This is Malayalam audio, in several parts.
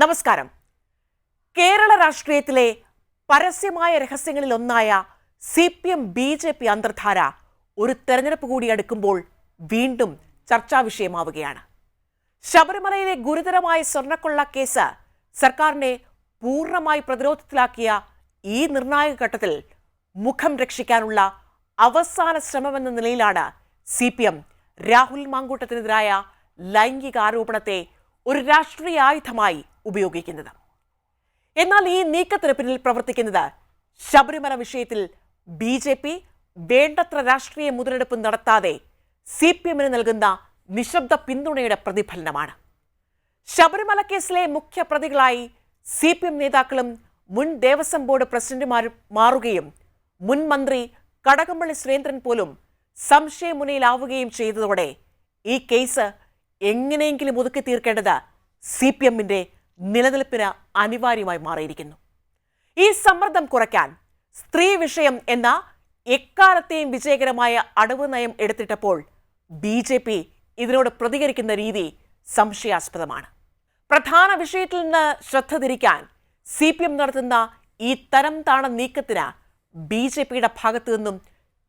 നമസ്കാരം. കേരള രാഷ്ട്രീയത്തിലെ പരസ്യമായ രഹസ്യങ്ങളിൽ ഒന്നായ C P M B J P അന്തർധാര ഒരു തെരഞ്ഞെടുപ്പ് കൂടി അടുക്കുമ്പോൾ വീണ്ടും ചർച്ചാ വിഷയമാവുകയാണ്. ശബരിമലയിലെ ഗുരുതരമായ സ്വർണക്കൊള്ള കേസ് സർക്കാരിനെ പൂർണമായി പ്രതിരോധത്തിലാക്കിയ ഈ നിർണായക ഘട്ടത്തിൽ മുഖം രക്ഷിക്കാനുള്ള അവസാന ശ്രമമെന്ന നിലയിലാണ് സി പി എം രാഹുൽ മാങ്കൂട്ടത്തിനെതിരായ ലൈംഗിക ആരോപണത്തെ ഒരു രാഷ്ട്രീയ ആയുധമായി ഉപയോഗിക്കുന്നത്. എന്നാൽ ഈ നീക്കത്തിന് പിന്നിൽ പ്രവർത്തിക്കുന്നത് ശബരിമല വിഷയത്തിൽ ബി ജെ പി വേണ്ടത്ര രാഷ്ട്രീയ മുതലെടുപ്പ് നടത്താതെ സി പി എമ്മിന് നൽകുന്ന നിശബ്ദ പിന്തുണയുടെ പ്രതിഫലനമാണ്. ശബരിമല കേസിലെ മുഖ്യ പ്രതികളായി സി പി എം നേതാക്കളും മുൻ ദേവസ്വം ബോർഡ് പ്രസിഡന്റുമാരും മാറുകയും മുൻ മന്ത്രി കടകംപള്ളി സുരേന്ദ്രൻ പോലും സംശയമുനയിലാവുകയും ചെയ്തതോടെ ഈ കേസ് എങ്ങനെയെങ്കിലും ഒതുക്കി തീർക്കേണ്ടത് സി പി എമ്മിന്റെ നിലനിൽപ്പിന് അനിവാര്യമായി മാറിയിരിക്കുന്നു. ഈ സമ്മർദ്ദം കുറയ്ക്കാൻ സ്ത്രീ വിഷയം എന്ന എക്കാലത്തെയും വിജയകരമായ അടവ് നയം എടുത്തിട്ടപ്പോൾ ബി ജെ പി ഇതിനോട് പ്രതികരിക്കുന്ന രീതി സംശയാസ്പദമാണ്. പ്രധാന വിഷയത്തിൽ നിന്ന് ശ്രദ്ധ തിരിക്കാൻ സി പി എം നടത്തുന്ന ഈ തരം താണ നീക്കത്തിന് ബി ജെ പിയുടെ ഭാഗത്തു നിന്നും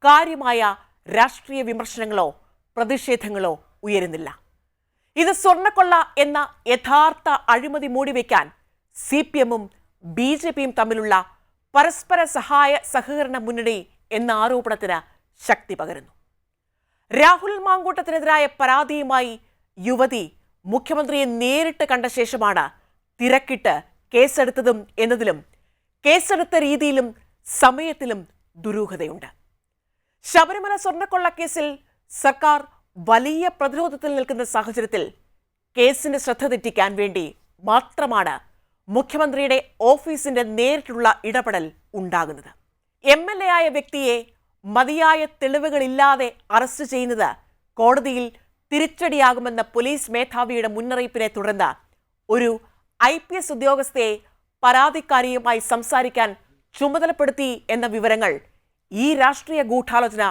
കാര്യമായ രാഷ്ട്രീയ വിമർശനങ്ങളോ പ്രതിഷേധങ്ങളോ ഉയരുന്നില്ല. ഇത് സ്വർണക്കൊള്ള എന്ന യഥാർത്ഥ അഴിമതി മൂടിവെക്കാൻ സി പി എമ്മും ബി ജെ പിയും തമ്മിലുള്ള പരസ്പര സഹായ സഹകരണ മുന്നണി എന്ന ആരോപണത്തിന് ശക്തി പകരുന്നു. രാഹുൽ മാങ്കൂട്ടത്തിനെതിരായ പരാതിയുമായി യുവതി മുഖ്യമന്ത്രിയെ നേരിട്ട് കണ്ട ശേഷമാണ് തിരക്കിട്ട് കേസെടുത്തതും എന്നതിലും കേസെടുത്ത രീതിയിലും സമയത്തിലും ദുരൂഹതയുണ്ട്. ശബരിമല സ്വർണക്കൊള്ള കേസിൽ സർക്കാർ വലിയ പ്രതിരോധത്തിൽ നിൽക്കുന്ന സാഹചര്യത്തിൽ കേസിന്റെ ശ്രദ്ധ തെറ്റിക്കാൻ വേണ്ടി മാത്രമാണ് മുഖ്യമന്ത്രിയുടെ ഓഫീസിന്റെ നേരിട്ടുള്ള ഇടപെടൽ ഉണ്ടാകുന്നത്. എം എൽ എ ആയ വ്യക്തിയെ മതിയായ തെളിവുകളില്ലാതെ അറസ്റ്റ് ചെയ്യുന്നത് കോടതിയിൽ തിരിച്ചടിയാകുമെന്ന പോലീസ് മേധാവിയുടെ മുന്നറിയിപ്പിനെ തുടർന്ന് ഒരു ഐ പി എസ് ഉദ്യോഗസ്ഥയെ പരാതിക്കാരിയുമായി സംസാരിക്കാൻ ചുമതലപ്പെടുത്തി എന്ന വിവരങ്ങൾ ഈ രാഷ്ട്രീയ ഗൂഢാലോചന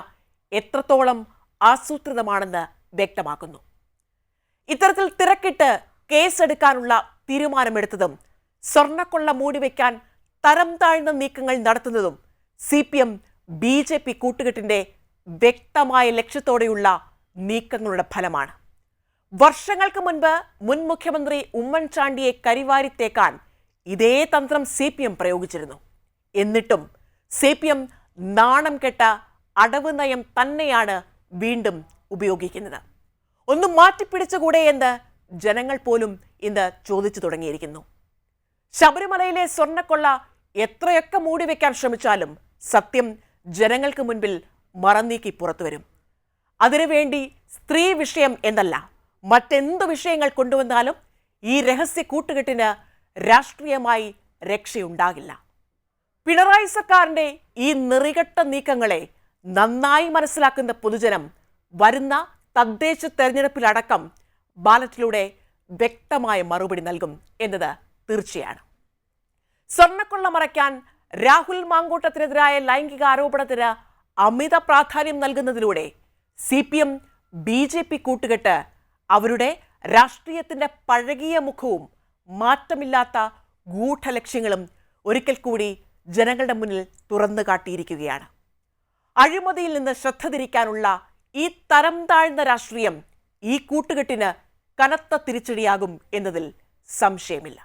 എത്രത്തോളം ആസൂത്രിതമാണെന്ന് വ്യക്തമാക്കുന്നു. ഇത്തരത്തിൽ തിരക്കിട്ട് കേസെടുക്കാനുള്ള തീരുമാനമെടുത്തതും സ്വർണക്കൊള്ള മൂടിവെക്കാൻ തരം താഴ്ന്ന നീക്കങ്ങൾ നടത്തുന്നതും C P M B J P കൂട്ടുകെട്ടിന്റെ വ്യക്തമായ ലക്ഷ്യത്തോടെയുള്ള നീക്കങ്ങളുടെ ഫലമാണ്. വർഷങ്ങൾക്ക് മുൻപ് മുൻ മുഖ്യമന്ത്രി ഉമ്മൻചാണ്ടിയെ കരിവാരിത്തേക്കാൻ ഇതേ തന്ത്രം സി പി എം പ്രയോഗിച്ചിരുന്നു. എന്നിട്ടും സി പി എം നാണം കെട്ട അടവ് നയം തന്നെയാണ് വീണ്ടും ഉപയോഗിക്കുന്നത്. ഒന്ന് മാറ്റിപ്പിടിച്ചുകൂടെ എന്ന് ജനങ്ങൾ പോലും ഇന്ന് ചോദിച്ചു തുടങ്ങിയിരിക്കുന്നു. ശബരിമലയിലെ സ്വർണക്കൊള്ള എത്രയൊക്കെ മൂടി വയ്ക്കാൻ ശ്രമിച്ചാലും സത്യം ജനങ്ങൾക്ക് മുൻപിൽ മറന്നീക്കി പുറത്തു വരും. അതിനുവേണ്ടി സ്ത്രീ വിഷയം എന്നല്ല മറ്റെന്ത് വിഷയങ്ങൾ കൊണ്ടുവന്നാലും ഈ രഹസ്യ കൂട്ടുകെട്ടിന് രാഷ്ട്രീയമായി രക്ഷയുണ്ടാകില്ല. പിണറായി സർക്കാരിന്റെ ഈ നിറികെട്ട നീക്കങ്ങളെ നന്നായി മനസ്സിലാക്കുന്ന പൊതുജനം വരുന്ന തദ്ദേശ തെരഞ്ഞെടുപ്പിലടക്കം ബാലറ്റിലൂടെ വ്യക്തമായ മറുപടി നൽകും എന്നത് തീർച്ചയാണ്. സ്വർണക്കൊള്ള മറയ്ക്കാൻ രാഹുൽ മാങ്കൂട്ടത്തിനെതിരായ ലൈംഗിക ആരോപണത്തിന് അമിത പ്രാധാന്യം നൽകുന്നതിലൂടെ C P M B J P കൂട്ടുകെട്ട് അവരുടെ രാഷ്ട്രീയത്തിന്റെ പഴകിയ മുഖവും മാറ്റമില്ലാത്ത ഗൂഢലക്ഷ്യങ്ങളും ഒരിക്കൽ കൂടി ജനങ്ങളുടെ മുന്നിൽ തുറന്നു കാട്ടിയിരിക്കുകയാണ് അഴിമതിയിൽ നിന്ന് ശ്രദ്ധ തിരിക്കാനുള്ള ഈ തരം താഴ്ന്ന രാഷ്ട്രീയം ഈ കൂട്ടുകെട്ടിന് കനത്ത തിരിച്ചടിയാകും എന്നതിൽ സംശയമില്ല.